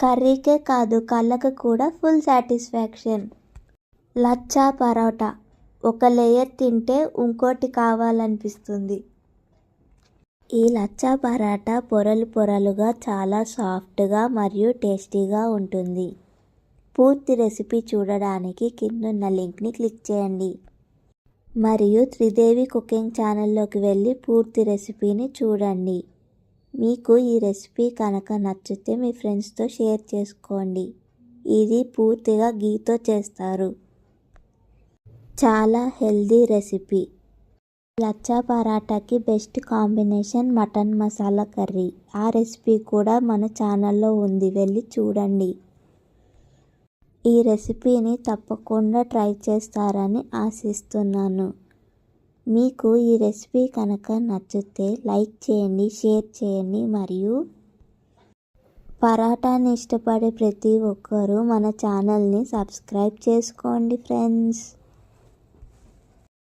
కర్రీకే కాదు కళ్ళకు కూడా ఫుల్ సాటిస్ఫాక్షన్. లచ్చా పరోటా. ఒక లేయర్ తింటే ఇంకోటి కావాలనిపిస్తుంది. ఈ లచ్చా పరాటా పొరలు పొరలుగా చాలా సాఫ్ట్గా మరియు టేస్టీగా ఉంటుంది. పూర్తి రెసిపీ చూడడానికి కిందున్న లింక్ని క్లిక్ చేయండి. మరియు త్రిదేవి కుకింగ్ ఛానల్లోకి వెళ్ళి పూర్తి రెసిపీని చూడండి. మీకు ఈ రెసిపీ కనుక నచ్చితే మీ ఫ్రెండ్స్తో షేర్ చేసుకోండి. ఇది పూర్తిగా గీతో చేస్తారు. చాలా healthy recipe. Lachha పరాటాకి best combination mutton masala curry. ఆ రెసిపీ కూడా మన ఛానల్లో ఉంది. వెళ్ళి చూడండి. ఈ రెసిపీని తప్పకుండా ట్రై చేస్తారని ఆశిస్తున్నాను. మీకు ఈ రెసిపీ కనుక నచ్చితే లైక్ చేయండి షేర్ చేయండి మరియు పరాటాని ఇష్టపడే ప్రతి ఒక్కరూ మన ఛానల్ని సబ్స్క్రైబ్ చేసుకోండి ఫ్రెండ్స్.